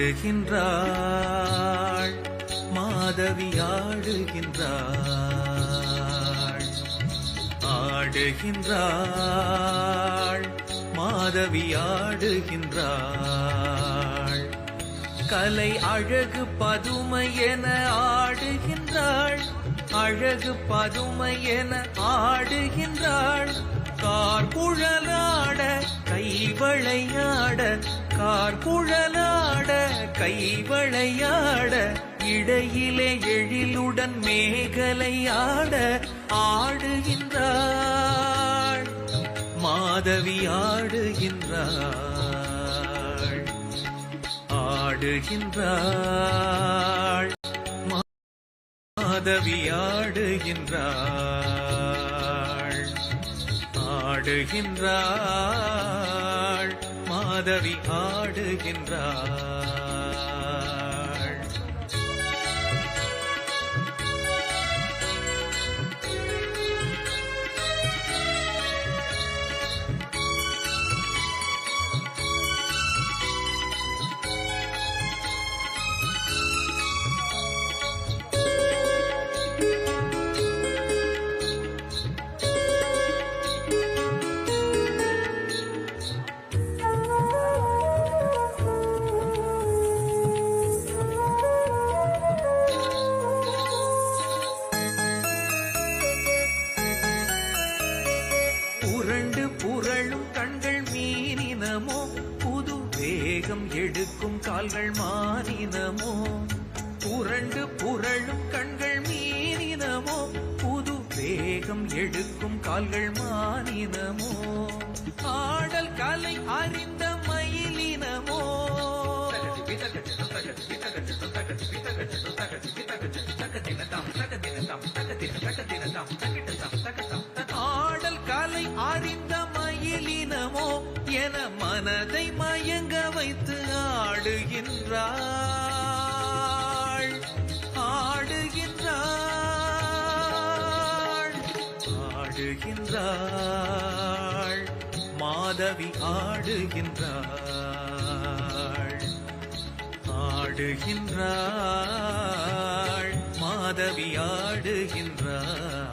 ஆடுகின்றாள் மாதவி ஆடுகின்றாள். ஆடுகின்றாள். மாதவி ஆடுகின்றாள். கலை அழகு பதுமை என ஆடுகின்றாள். அழகு பதுமை என ஆடுகின்றாள். கார்குழலாட கைவளையாட கார்குழலாட கைவளையாட இடையிலே எழிலுடன் மேகலையாட ஆடுகின்றாள். மாதவி ஆடுகின்றாள். ஆடுகின்றாள். மாதவி ஆடுகின்றாள். ஆடுகின்றாள். மாதவி ஆடுகின்றாள் வேகம் எடுக்கும் கால்கள் மாறினமோ? புரண்டு புரளும் கண்கள் மீறினமோ? புது வேகம் எடுக்கும் கால்கள் மாறினமோ? ஆடல் கலை அறிந்த மயிலினமோ? ஆடல் என மனதை மயங்க வைத்து ஆடுகின்றாள். ஆடுகின்றாள். ஆடுகின்றாள். மாதவி ஆடுகின்றாள். ஆடுகின்றாள். மாதவி ஆடுகின்றாள்.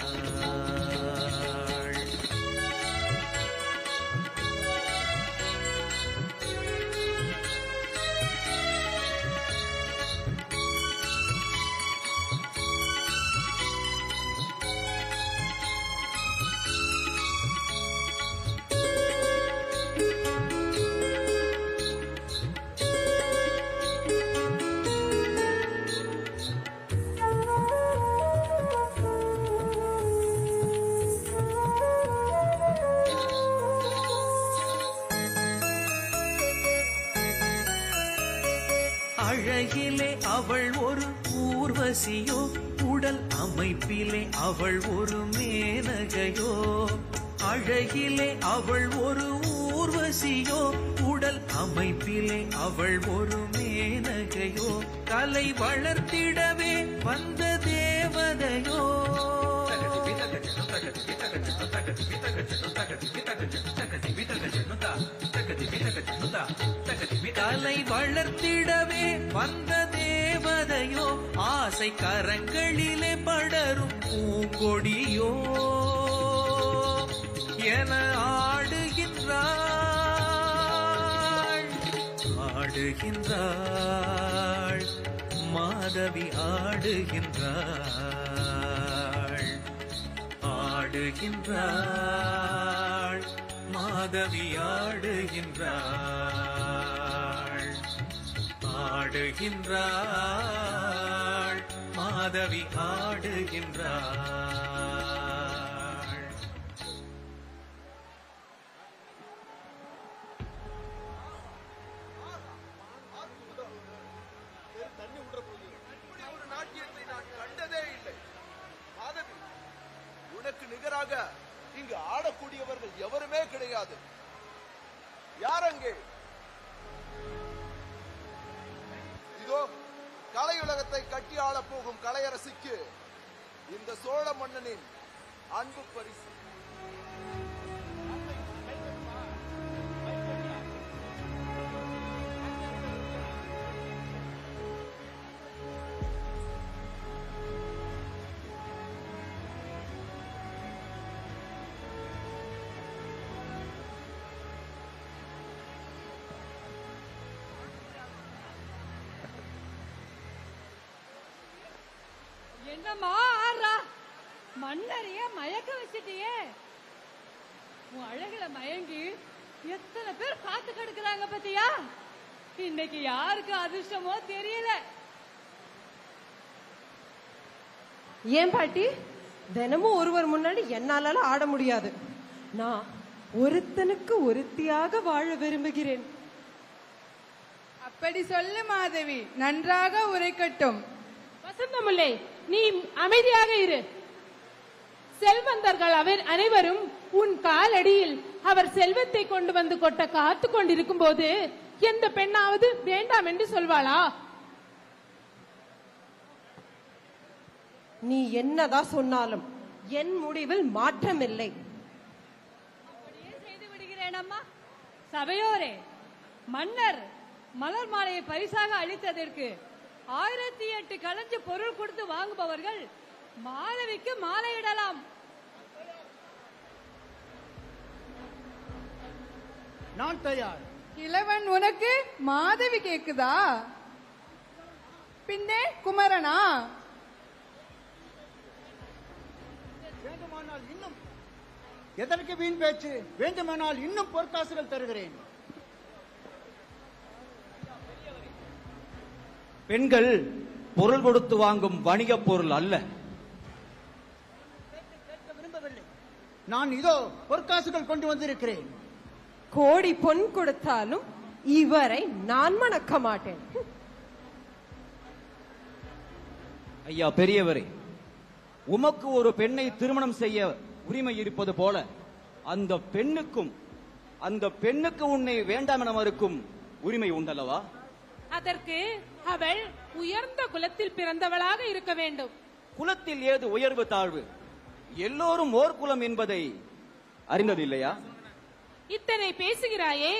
அவள் ஒரு ஊர்வசியோ உடல் அமைப்பிலே அவள் ஒரு மேனகையோ அழகிலே அவள் ஒரு ஊர்வசியோ உடல் அமைப்பிலே அவள் ஒரு மேனகையோ கலை வளர்த்திடவே வந்த தேவதையோ கலை வளர்த்திடவே வந்த தேவதையோ ஆசை கரங்களிலே படரும் பூங்கொடியோ. என ஆடுகின்றாள் ஆடுகின்றாள். மாதவி ஆடுகின்றாள் ஆடுகின்றாள். மாதவி ஆடுகின்றாள். ஆடுகின்றாள் மாதவி ஆடுகின்றாள். தண்ணி விடுற போது ஒரு நாட்டியத்தை நான் கண்டதே இல்லை. மாதவி உனக்கு நிகராக இங்கு ஆடக்கூடியவர்கள் எவருமே கிடையாது. யார் அங்கே? இதோ கலையுலகத்தை கட்டி ஆளப் போகும் கலையரசிக்கு இந்த சோழ மன்னனின் அன்பு பரிசு. என்னம்மா ஆடுறா மன்னரைய மயக்க வச்சிட்டியே. உன் அழகுல மயங்கி எத்தனை பேர் காத்து கிடக்குறாங்க பத்தியா? இன்னைக்கு யாருக்கு அதிர்ஷ்டமோ தெரியல. ஏன் பாட்டி? தினமும் ஒருவர் முன்னாடி என்னால ஆட முடியாது. நான் ஒருத்தனுக்கு ஒருத்தியாக வாழ விரும்புகிறேன். அப்படி சொல்லு மாதவி நன்றாக உரைக்கட்டும். வசந்தமுல்லை நீ அமைதியாக இரு. செல்வந்தர்கள் அவர் அனைவரும் உன் காலடியில் அவர் செல்வத்தை கொண்டு வந்து கொட்ட காத்து கொண்டிருக்கும் போது எந்த பெண்ணாவது வேண்டாம் என்று சொல்வாளா? நீ என்னதான் சொன்னாலும் என் முடிவில் மாற்றமில்லை. அப்படியே செய்து விடுகிறேன் அம்மா. சபையோரே மன்னர் மலர் மாலையை பரிசாக அளித்ததற்கு ஆயிரத்தி எட்டு களஞ்சு பொருள் கொடுத்து வாங்குபவர்கள் மாதவிக்கு மாலையிடலாம். நான் தயார். இளவன் உனக்கு மாதவி கேக்குதா? பின்னே குமரனா? வேண்டுமானால் இன்னும் எதற்கு வீண் பேச்சு? வேண்டுமானால் இன்னும் பொற்காசுகள் தருகிறேன். பெண்கள் பொருள் கொடுத்து வாங்கும் வணிகப் பொருள் அல்ல. நான் இதோ பொற்காசுகள் கொண்டு வந்திருக்கிறேன். கோடி பொன் கொடுத்தாலும் இவரை நான் மணக்க மாட்டேன். ஐயா பெரியவரே உமக்கு ஒரு பெண்ணை திருமணம் செய்ய உரிமை இருப்பது போல அந்த பெண்ணுக்கும் அந்த பெண்ணுக்கு உன்னை வேண்டாம் என மறுக்கும் உரிமை உண்டல்லவா? அதற்கு அவள் உயர்ந்த குலத்தில் பிறந்தவளாக இருக்க வேண்டும். குலத்தில் ஏது உயர்வு தாழ்வு? எல்லோரும் ஓர் குலம் என்பதை அறிந்ததில்லையா? இத்தனை பேசுகிறாயே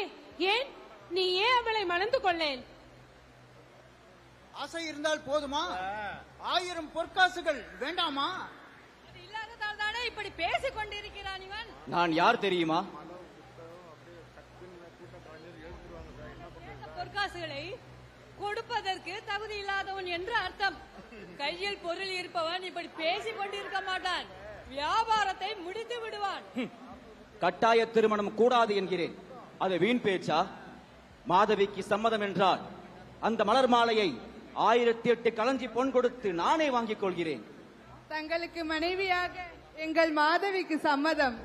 ஏன் நீ ஏன் அவளை மணந்து கொள்ளேன்? ஆசை இருந்தால் போதுமா? ஆயிரம் பொற்காசுகள் வேண்டாமா? அது இல்லாததால் தானே இப்படி பேசிக் கொண்டிருக்கிறான் இவன்? நான் யார் தெரியுமா? இந்த பொற்காசுகளை கொடுப்பதற்கு தகுதி இல்லாதவன் என்று அர்த்தம். கையில் பொருள் இருப்பவன் இப்படி பேசிக் கொண்டிருக்க மாட்டான். வியாபாரத்தை முடித்து விடுவான். கட்டாய திருமணம் கூடாது என்கிறேன். அது வீண் பேச்சா? மாதவிக்கு சம்மதம் என்றால் அந்த மலர் மாலையை ஆயிரத்தி எட்டு களஞ்சி பொன் கொடுத்து நானே வாங்கிக் கொள்கிறேன். தங்களுக்கு மனைவியாக எங்கள் மாதவிக்கு சம்மதம்.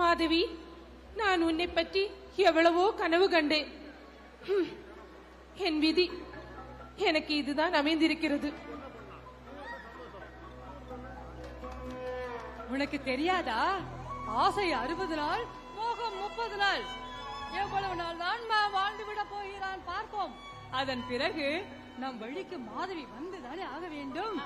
மாதவி நான் உன்னை பற்றி எவ்வளவோ கனவு கண்டேன். என் விதி. எனக்கு இதுதான் அமைந்திருக்கிறது. உனக்கு தெரியாதா? ஆசை அறுபது நாள் மோகம் முப்பது நாள். எவ்வளவு நாள் தான் வாழ்ந்து விட போகிறான் பார்ப்போம். அதன் பிறகு நம் வழிக்கு மாதவி வந்துதானே ஆக வேண்டும்?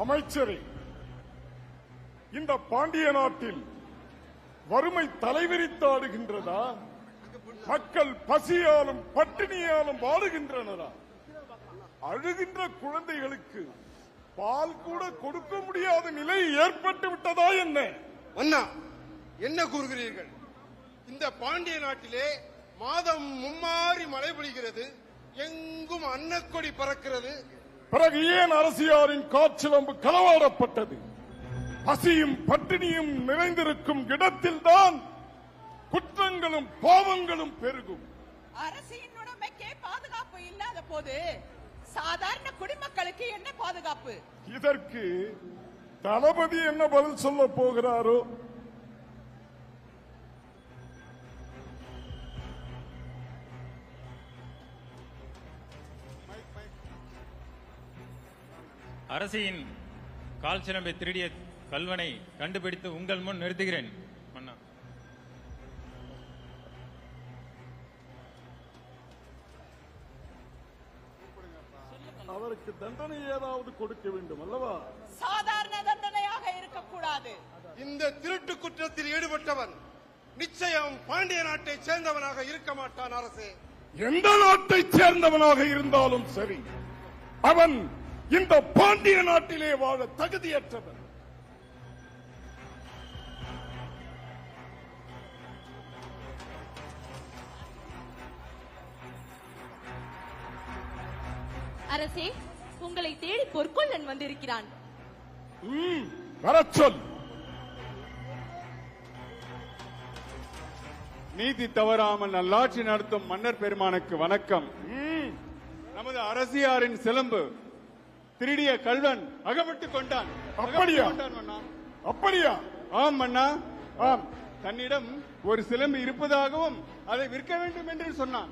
அமைச்சரே இந்த பாண்டிய நாட்டில் வறுமை தலைவிரித்தாடுகின்றதா? மக்கள் பசியாலும் பட்டினியாலும் வாடுகின்றனரா? அழுகின்ற குழந்தைகளுக்கு பால் கூட கொடுக்க முடியாத நிலை ஏற்பட்டு விட்டதா என்ன? அண்ணா என்ன கூறுகிறீர்கள்? இந்த பாண்டிய நாட்டிலே மாதம் மும்மாறி மழை பொழிகிறது எங்கும் அன்னக்கொடி பறக்கிறது பிறகு ஏன் அரசியாரின் காற்றிலம்பு களவாடப்பட்டது? பசியும் பட்டினியும் நிறைந்திருக்கும் இடத்தில்தான் குற்றங்களும் பாவங்களும் பெருகும். அரசின் உடைமைக்கே பாதுகாப்பு இல்லாத போது சாதாரண குடிமக்களுக்கு என்ன பாதுகாப்பு? இதற்கு தளபதி என்ன பதில் சொல்ல போகிறாரோ? அரசியின் கால் சிலம்பை திருடிய கல்வனை கண்டுபிடித்து உங்கள் முன் நிறுத்துகிறேன். மன்னா. அவருக்கு தண்டனை ஏதாவது கொடுக்க வேண்டும் அல்லவா? சாதாரண தண்டனையாக இருக்கக்கூடாது. இந்த திருட்டு குற்றத்தில் ஈடுபட்டவன் நிச்சயம் பாண்டிய நாட்டை சேர்ந்தவனாக இருக்க மாட்டான் அரசே. எந்த நாட்டைச் சேர்ந்தவனாக இருந்தாலும் சரி அவன் இந்த பாண்டிய நாட்டிலே வாழ தகுதியற்றவன் அரசே உங்களை தேடி பொற்கொள்ளன் வந்திருக்கிறான். ம், வரச் சொல். நீதி தவறாமல் நல்லாட்சி நடத்தும் மன்னர் பெருமானுக்கு வணக்கம். ம், நமது அரசியாரின் சிலம்பு திருடிய கல்வன் அகப்பட்டுக் கொண்டான். அப்படியா? அப்படியா? ஆம் மன்னா. ஆம். தன்னிடம் ஒரு சிலம்பு இருப்பதாகவும் அதை விற்க வேண்டும் என்று சொன்னான்.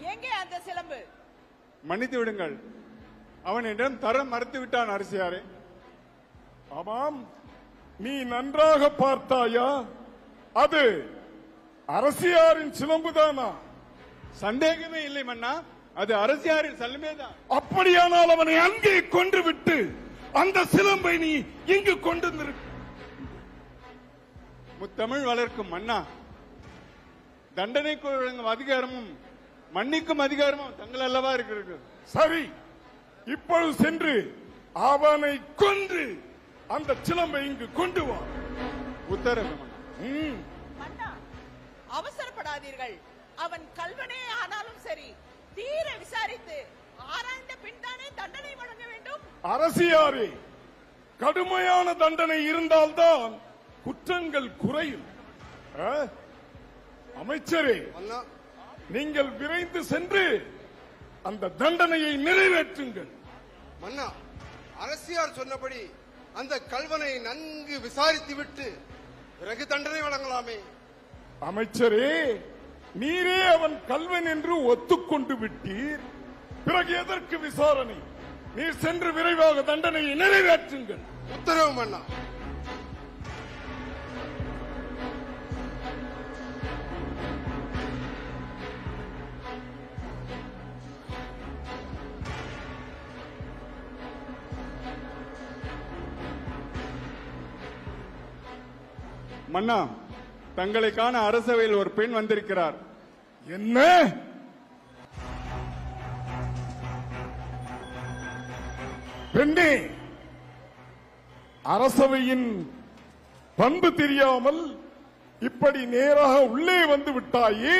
எங்கே அந்த சிலம்பு? மன்னித்து விடுங்கள். அவனிடம் தர மறுத்து விட்டான் அரசியாரே. ஆமாம். நீ நன்றாக பார்த்தாயா? அது அரசியாரின் சிலம்புதானா? சந்தேகமே இல்லை மன்னா. அது அரசியாரின் சல்லமேதான். அப்படியானால் அவனை அங்கே கொன்று விட்டு அந்த சிலம்பை நீ இங்கு கொண்டு முத்தமிழ் வளர்க்கும் மன்னா தண்டனைக்கு வழங்கும் அதிகாரமும் மன்னிக்கும் அதிகாரமும் தங்கள் அல்லவா இருக்கிறது. சரி இப்பொழுது சென்று அவனை கொன்று அந்த சிலம்பை இங்கு கொண்டு வா. உத்தரவு. அவசரப்படாதீர்கள். அவன் கல்வனே ஆனாலும் சரி தீர விசாரித்து ஆராய்ந்த பின் தானே தண்டனை வழங்க வேண்டும். அரசியாரே கடுமையான தண்டனை இருந்தால்தான் குற்றங்கள் குறையும். ஆ? அமைச்சரே அண்ணா. நீங்கள் விரைந்து சென்று அந்த தண்டனையை நிறைவேற்றுங்கள். மன்னா அரசியார் சொன்னபடி அந்த கல்வனை நன்கு விசாரித்து விட்டு பிறகு தண்டனை வழங்கலாமே. அமைச்சரே நீரே அவன் கல்வன் என்று ஒத்துக்கொண்டு விட்டீர். பிறகு எதற்கு விசாரணை? நீர் சென்று விரைவாக தண்டனையை நிறைவேற்றுங்கள். உத்தரவு மன்னா. மன்னா தங்களை காண அரசவையில் ஒரு பெண் வந்திருக்கிறார். என்ன? பெண்ணே அரசவையின் பண்பு தெரியாமல் இப்படி நேராக உள்ளே வந்து விட்டாயே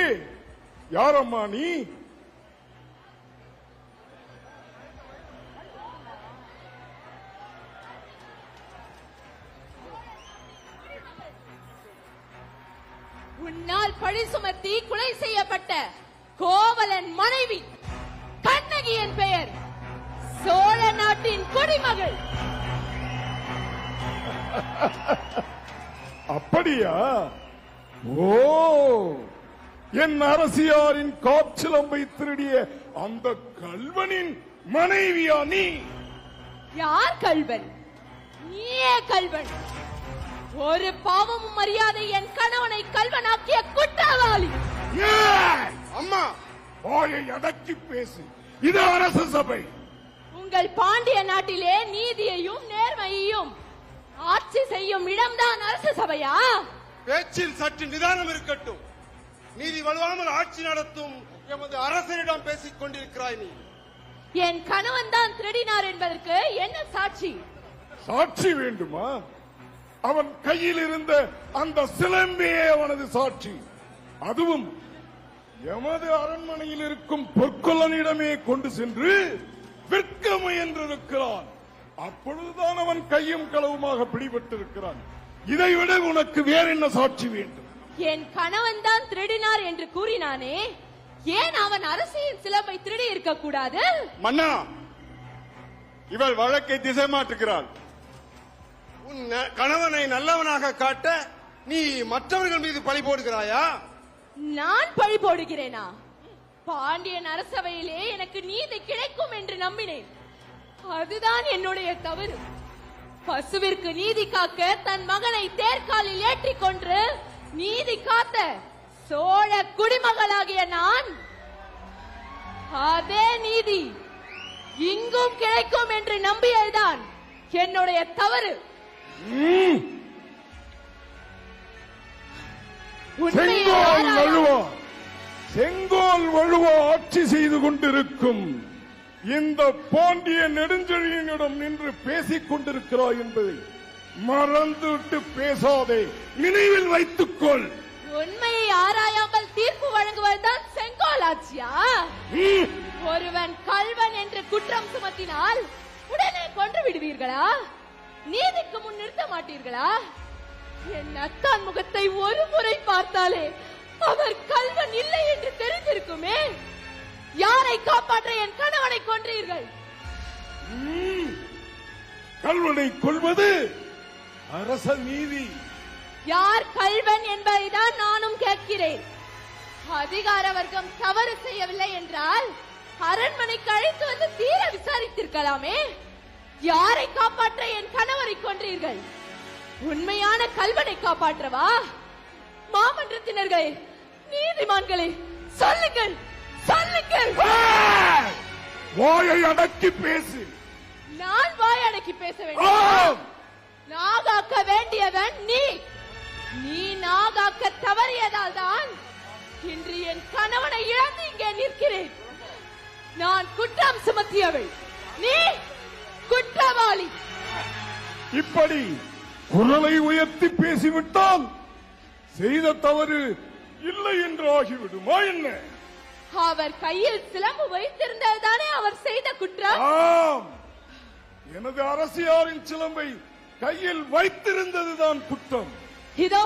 யாரம்மா நீ? கொலை செய்யப்பட்ட கோவலன் மனைவி கண்ணகி என் பெயர் சோழ நாட்டின் குடிமகள். அப்படியா? ஓ என் அரசியாரின் காற்றிலம்பை திருடிய அந்த கல்வனின் மனைவியா நீ? யார் கல்வன்? நீயே கல்வன். ஒரு பாவமும் மரியாதை என் கணவனை கல்வனாக்கிய குற்றவாளி! அம்மா வாயை அடக்கி பேசு. இது அரச சபை. உங்கள் பாண்டிய நாட்டிலே நீதியையும் நேர்மையையும் ஆட்சி செய்யும் இடம்தான் அரசு சபையா? பேச்சில் சற்று நிதானம் இருக்கட்டும். நீதி வலுவாமல் ஆட்சி நடத்தும் எமது அரசரிடம் பேசிக் கொண்டிருக்கிறாய் நீ. என் கணவன் தான் திருடினார் என்பதற்கு என்ன சாட்சி? சாட்சி வேண்டுமா? அவன் கையில் இருந்த அந்த சிலம்பியே அவனது சாட்சி. அதுவும் எமது அரண்மனையில் இருக்கும் பொற்கொல்லனிடமே கொண்டு சென்று விற்க முயன்றிருக்கிறான். அப்பொழுதுதான் அவன் கையும் களவுமாக பிடிபட்டிருக்கிறான். இதைவிட உனக்கு வேற என்ன சாட்சி வேண்டும்? என் கணவன் தான் திருடினார் என்று கூறினானே ஏன் அவன் அரசியின் சிலம்பை திருடி இருக்க கூடாது மன்னா இவள் வழக்கை திசை மாற்றுகிறாள். உன் கணவனை நல்லவனாக காட்ட நீ மற்றவர்கள் மீது பழி போடுகிறாயா? நான் பழி போடுகிறேனா? பாண்டியன் அரசவையிலே எனக்கு நீதி கிடைக்கும் என்று நம்பினேன். அதுதான் என்னுடைய தவறு. பசுவிற்கு நீதி காக்க தன் மகனை தேர்காலில் ஏற்றிக் கொன்று நீதி காத்த சோழ குடிமகளாகிய நான் அதே நீதி இங்கும் கிடைக்கும் என்று நம்பியதுதான் என்னுடைய தவறு. செங்கோல் வழுவா செங்கோல் வழுவா ஆட்சி செய்து கொண்டிருக்கும் இந்த பாண்டிய நெடுஞ்செழியனிடம் நின்று பேசிக் கொண்டிருக்கிறாய் என்பதை மறந்துவிட்டு பேசாதே. நினைவில் வைத்துக்கொள். உண்மையை ஆராயாமல் தீர்ப்பு வழங்குவதுதான் செங்கோல் ஆட்சியா? ஒருவன் கல்வன் என்று குற்றம் சுமத்தினால் உடனே கொன்று விடுவீர்களா? நீதிக்கு முன் நிறுத்த மாட்டீர்களா? என் அத்தான் முகத்தை ஒரு முறை பார்த்தாலே அவர் கல்வன் இல்லை என்று தெரிந்திருக்குமே. யாரை காப்பாற்ற என் கணவனை கொன்றீர்கள். கல்வனை கொள்வது அரச நீதி. யார் கல்வன் என்பதைதான் நானும் கேட்கிறேன். அதிகார வர்க்கம் தவறு செய்யவில்லை என்றால் அரண்மனைக்கு அழைத்து வந்து தீர விசாரித்திருக்கலாமே. யாரை காப்பாற்ற என் கணவரை கொன்றீர்கள் உண்மையான கல்வனை காப்பாற்றவா? மாமன்றத்தினர்களே நீதிமான்களே சொல்லுங்கள் சொல்லுங்கள். வாயை அடக்கி பேசு. நான் வாய் அடக்கி பேச வேண்டும். நாகாக்க வேண்டியவன் நீ. நீ நாகாக்க தவறியதால் தான் இன்று என் கணவனை இழந்து இங்கே நிற்கிறேன். நான் குற்றம் சுமத்தியவள். நீ குற்றவாளி. இப்படி குரலை உயர்த்தி பேசிவிட்டால் செய்த தவறு இல்லை என்று ஆகிவிடுமா என்ன? அவர் கையில் சிலம்பு வைத்திருந்ததுதானே அவர் செய்த குற்றம்? ஆம். எனது அரசியாரின் சிலம்பை கையில் வைத்திருந்ததுதான் குற்றம். இதோ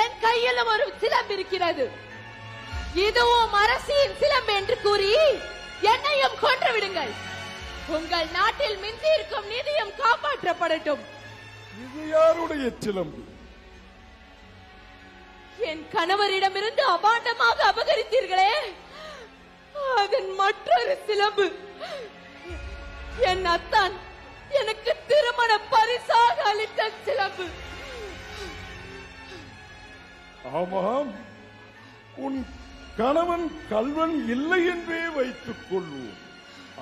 என் கையிலும் ஒரு சிலம்பு இருக்கிறது. இதுவும் அரசியின் சிலம்பு என்று கூறி என்னையும் கொன்று விடுங்கள். உங்கள் நாட்டில் மிந்தி இருக்கும் நிதியும் காப்பாற்றப்படட்டும். இது யாருடைய சிலம்பு? என் கணவரிடமிருந்து அபாண்டமாக அபகரித்தீர்களே. அதன் மற்றொரு சிலம்பு. என் அத்தான் எனக்கு திருமண பரிசாக அளித்த சிலம்பு. ஆமாம். உன் கணவன் கல்வன் இல்லை என்றே வைத்துக் கொள்வோம்.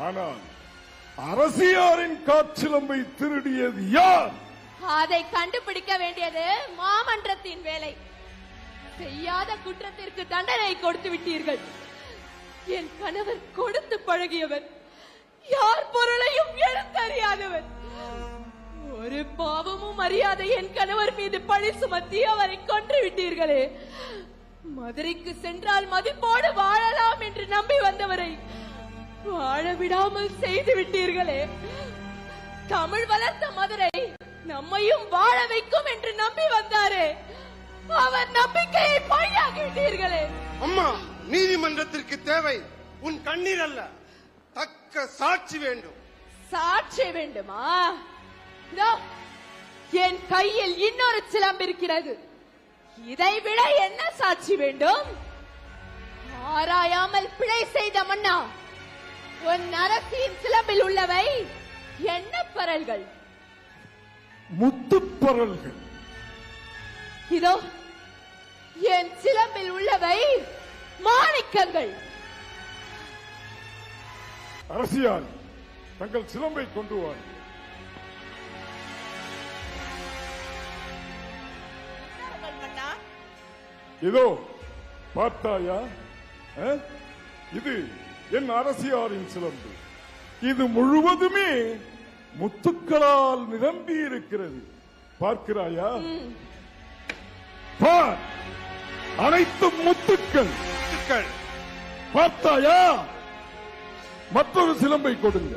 ஆனால் அரசியாரின் காற்றிலம்பை திருடியது யார்? அதை கண்டுபிடிக்க வேண்டியது மாமன்றத்தின் வேலை. செய்யாத குற்றத்திற்கு தண்டனை கொடுத்து விட்டீர்கள். என் கணவர் கொடுத்து பழகியவர். யார் பொருளையும் எழுத்தறியாதவர் ஒரு பாவமும் அறியாத என் கணவர் மீது பழி சுமத்தி அவரை கொன்று விட்டீர்களே. மதுரைக்கு சென்றால் மதிப்போடு வாழலாம் என்று நம்பி வந்தவரை வாழ விடாமல் செய்து விட்டீர்களே. தமிழ் வளர்த்த மதுரை நம்மையும் வாழ வைக்கும் என்று நம்பி வந்தாரே. அவர் நம்பிக்கையை பொய்யாக்கி விட்டீர்களே அம்மா நீதிமன்றத்திற்கு தேவை உன் கண்ணீர் அல்ல. தக்க சாட்சி வேண்டும். சாட்சி வேண்டுமா? என் கையில் இன்னொரு சிலம்பு இருக்கிறது. இதை விட என்ன சாட்சி வேண்டும்? ஆராயாமல் பிழை செய்த மன்னா உன் அரசியின் சிலம்பில் உள்ளவை என்ன பரல்கள் முத்துப்பரல்கள் இதோ என் சிலம்பில் உள்ளவை மாணிக்கங்கள். அரசியார் தங்கள் சிலம்பை கொண்டு மன்னா இதோ பார்த்தாயா? இது என் அரசியாரின் சிலம்பு. இது முழுவதுமே முத்துக்களால் நிரம்பி இருக்கிறது பார்க்கிறாயா? பார். அனைத்தும் முத்துக்கள். முத்துக்கள். பார்த்தாயா? மற்றொரு சிலம்பை கொடுங்க.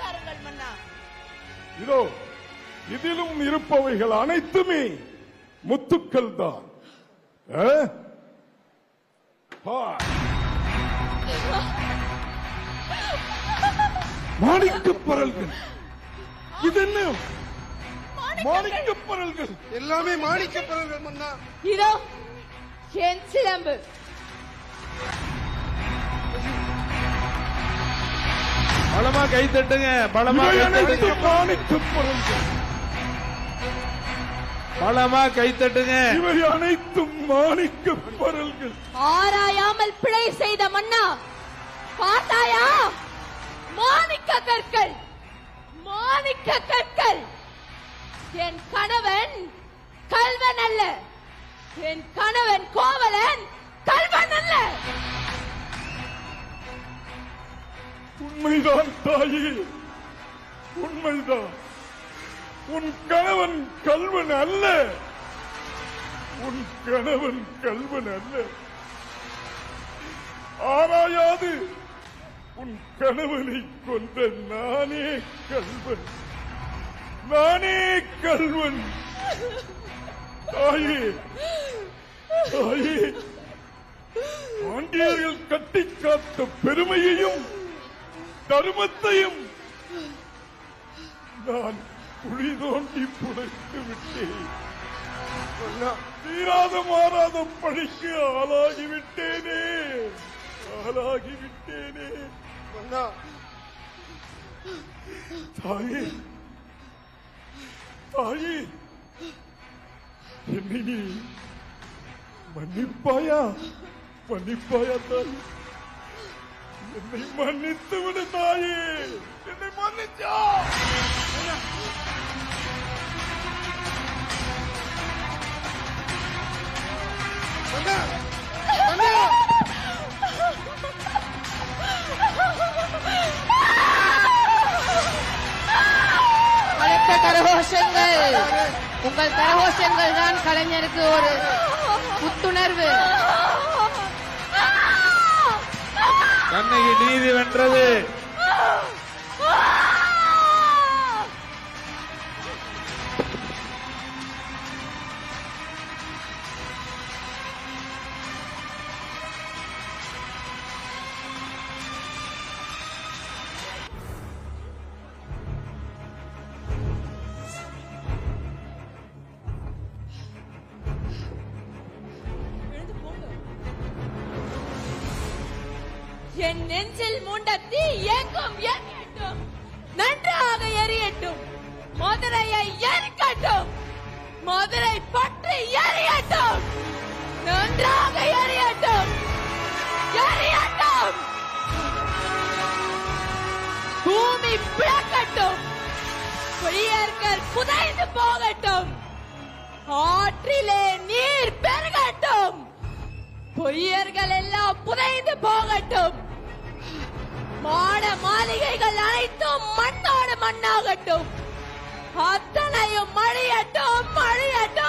தாருங்கள் மன்னா. இதோ இதிலும் இருப்பவைகள் அனைத்துமே முத்துக்கள் தான் மாணிக்கப் பரல்கள். இது என்ன மாணிக்கப் பரல்கள். எல்லாமே மாணிக்க பரல்கள் மன்னா. இதோ என் சிலம்பு. பலமா கை தட்டுங்க பலமா இவை கை தட்டுங்க. அனைத்தும் மாணிக்கப் பரல்கள். பலமா கை தட்டுங்க இவை அனைத்தும் மாணிக்கப் பரல்கள் ஆராயாமல் பிழை செய்த மன்னா பார்த்தாயா? மாணிக்க கற்கள் மாணிக்க கற்கள். என் கணவன் கல்வன் அல்ல. என் கணவன் கோவலன் கல்வன் அல்ல. உண்மைதான் தாயே உண்மைதான். உன் கணவன் கல்வன் அல்ல. உன் கணவன் கல்வன் அல்ல. ஆராயாது உன் கணவனை கொண்ட நானே கல்வன். நானே கல்வன். தாயே தாயே. பாண்டியர்கள் கட்டி காத்த பெருமையையும் தர்மத்தையும் நான் குழி தோண்டி புதைத்து விட்டேன். தீராத மாறாத பழிக்கு ஆளாகிவிட்டேனே. ஆளாகிவிட்டேனே. மன்னா தாயே தாயே என்னை நீ மன்னிப்பாயா? மன்னிப்பாயா தாய்? என்னை மன்னித்து விடு தாயே. என்னை மன்னிச்சா? பலத்த கரகோஷங்கள். உங்கள் கரகோஷங்கள் தான் கலைஞருக்கு ஒரு புத்துணர்வு. கண்ணகி நீதி வென்றது. பொய்யர்கள் புதைந்து போகட்டும். ஆற்றிலே நீர் பெருகட்டும். பொய்யர்கள் எல்லாம் புதைந்து போகட்டும். மாட மாளிகைகள் அனைத்தும் மண்ணோடு மண்ணாகட்டும். அத்தனையும் மழையட்டும் மழையட்டும்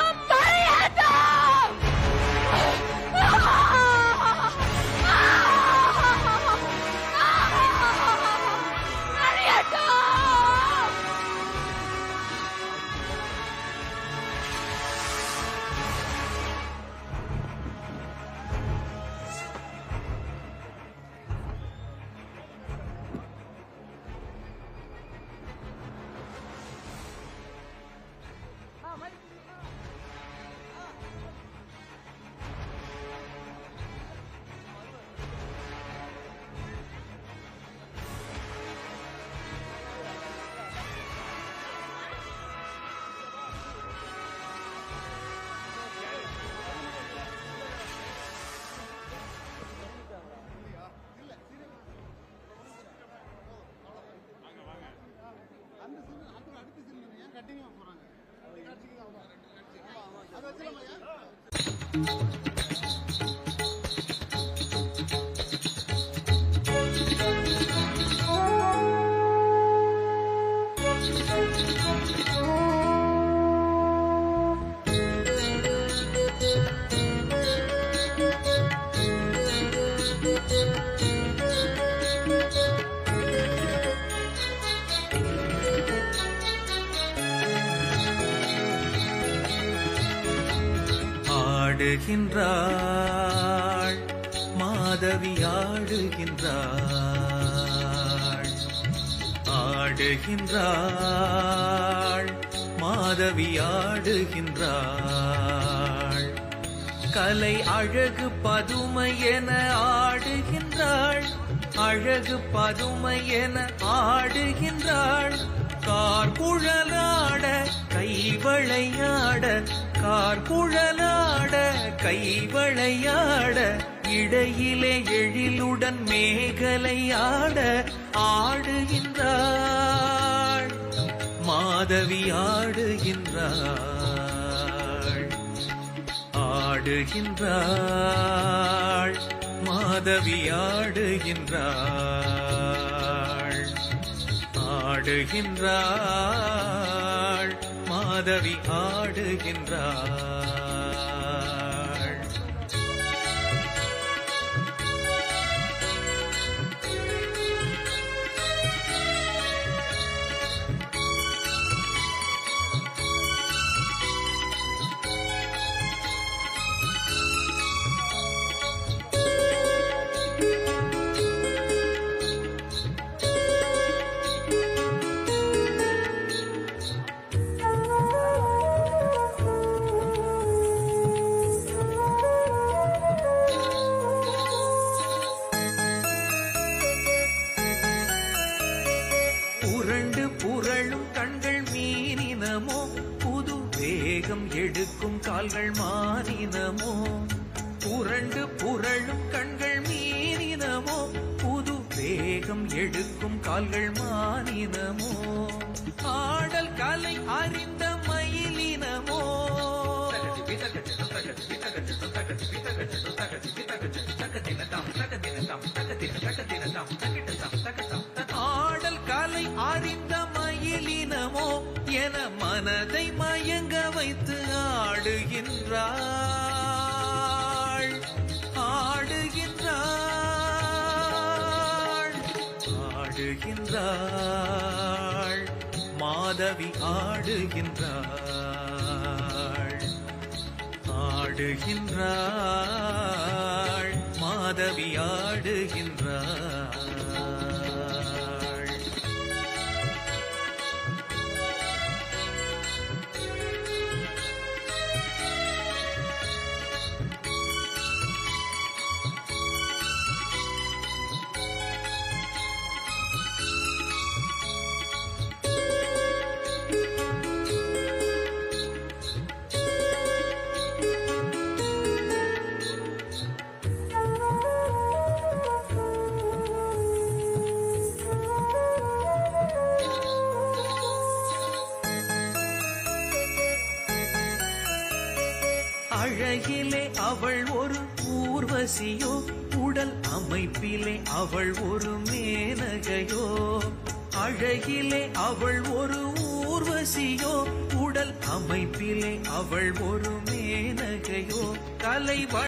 continue. ஆடுகின்றாள் மாதவி ஆடுகின்றாள். ஆடுகின்றாள். மாதவி ஆடுகின்றாள். கலை அழகு பதுமை என ஆடுகின்றாள். அழகு பதுமை என ஆடுகின்றாள். கார்குழலாட கைவளையாட கார்குழலாட கைவளையாட இடையிலே எழிலுடன் மேகலையாட ஆடுகின்றாள் மாதவி ஆடுகின்றாள் ஆடுகின்றாள் மாதவி ஆடுகின்றாள் ஆடுகின்றாள் மாதவி ஆடுகின்றார். வேகம் எடுக்கும் கால்கள் மாறினமோ? புரண்டு புரளும் கண்கள் மீறினமோ? புது வேகம் எடுக்கும் கால்கள் மாறினமோ? ஆடல் கலை அறிந்த மயிலினமோ? ஆடல் கலை அறிந்த மயிலினமோ? என மனதை மயங்க வைத்து ஆடுகின்றாள். ஆடுகின்றாள். ஆடுகின்றாள். மாதவி ஆடுகின்றாள். ஆடுகின்றாள். மாதவி ஆடுகின்றாள். அவள் ஒரு